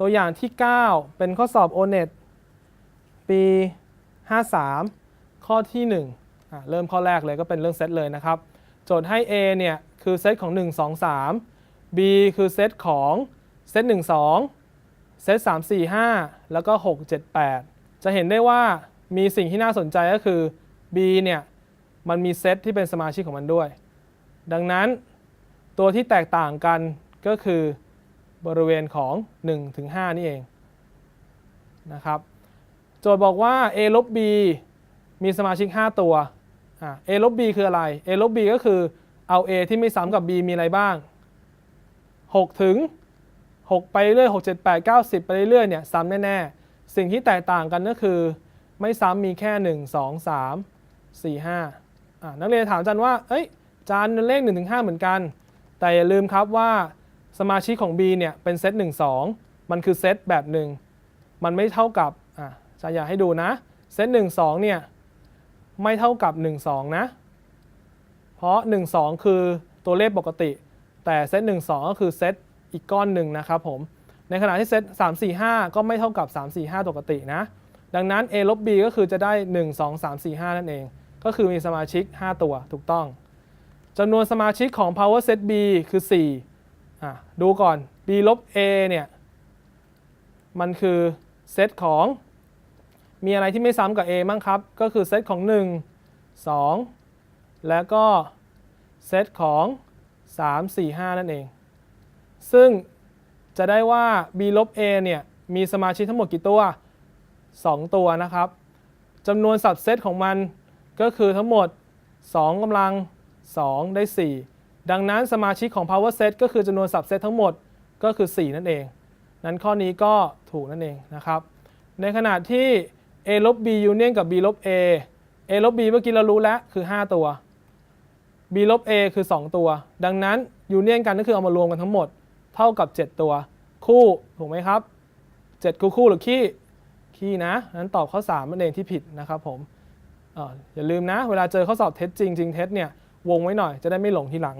ตัวอย่างที่ 9 เป็นข้อสอบ o n e t ปี 53 ข้อที่1อะเริ่มข้อแรกเลยก็เป็นเรื่องเซตเลยนะครับ โจทย์ให้ A เนี่ย คือเซตของ 1 2 3 B คือเซตของเซต 1 2 เซต 3 4 5 แล้วก็ 6 7 8 จะเห็นได้ว่ามีสิ่งที่น่าสนใจก็คือ B เนี่ย มันมีเซตที่เป็นสมาชิกของมันด้วย ดังนั้นตัวที่แตกต่างกันก็คือ บริเวณของ1ถึง5นี่เองนะครับโจทย์บอกว่า a ลบ b มีสมาชิก 5 ตัว a ลบ b คืออะไร a ลบ b ก็คือเอา a ที่ไม่ซ้ำกับ b มีอะไรบ้าง 6 ถึง 6 ไปเรื่อย6 7 8 9 10 ไปเรื่อยเนี่ยซ้ำแน่ ๆ สิ่งที่แตกต่างกันก็คือ ไม่ซ้ำมีแค่ 1 2 3 4 5อะนักเรียนถามอาจารย์ว่า เอ้ยอาจารย์เลข1ถึง5เหมือนกัน แต่อย่าลืมครับว่า สมาชิกของ B เนี่ยเป็นเซต1 2 มันคือเซตแบบหนึ่งมันไม่เท่ากับอะอาจารย์อยากให้ดูนะเซต1 2 เนี่ยไม่เท่ากับ 1 2 นะ เพราะ 1 2 คือตัวเลขปกติ แต่เซต1 2 ก็คือเซตอีกก้อนหนึ่งนะครับผม ในขณะที่เซต3 4 5 ก็ไม่เท่ากับ 3 4 5 ปกตินะ ดังนั้น A ลบ B ก็คือจะได้ 1 2 3 4 5 นั่นเอง ก็คือมีสมาชิก 5 ตัวถูกต้องจำนวนสมาชิกของ power set B คือ4อ่ ดูก่อน B ลบ A เนี่ย มันคือเซตของ มีอะไรที่ไม่ซ้ำกับ A บ้างครับ ก็คือเซตของ 1 2 แล้วก็เซตของ 3 4 5 นั่นเอง ซึ่งจะได้ว่า B ลบ A เนี่ย มีสมาชิกทั้งหมดกี่ตัว 2 ตัวนะครับจำนวนสับเซตของมันก็คือทั้งหมด 2กำลัง 2 ได้ 4 ดังนั้นสมาชิกของ power set ก็คือจำนวนสับเซตทั้งหมดก็คือ 4 นั่นเอง นั้นข้อนี้ก็ถูกนั่นเองนะครับ ในขณะที่ a ลบ b union กับ b ลบ a a ลบ b เมื่อกี้เรารู้แล้วคือ 5 ตัว b ลบ a คือ 2 ตัว ดังนั้น union กันก็คือเอามารวมกันทั้งหมด เท่ากับ 7 ตัว คู่ถูกไหมครับ 7 คู่คู่หรือขี้ขี้นะนั้นตอบข้อ3นั่นเองที่ผิดนะครับผมอออย่าลืมนะ เวลาเจอข้อสอบเท็จจริงจริงเท็จเนี่ย วงไว้หน่อยจะได้ไม่หลงทีหลัง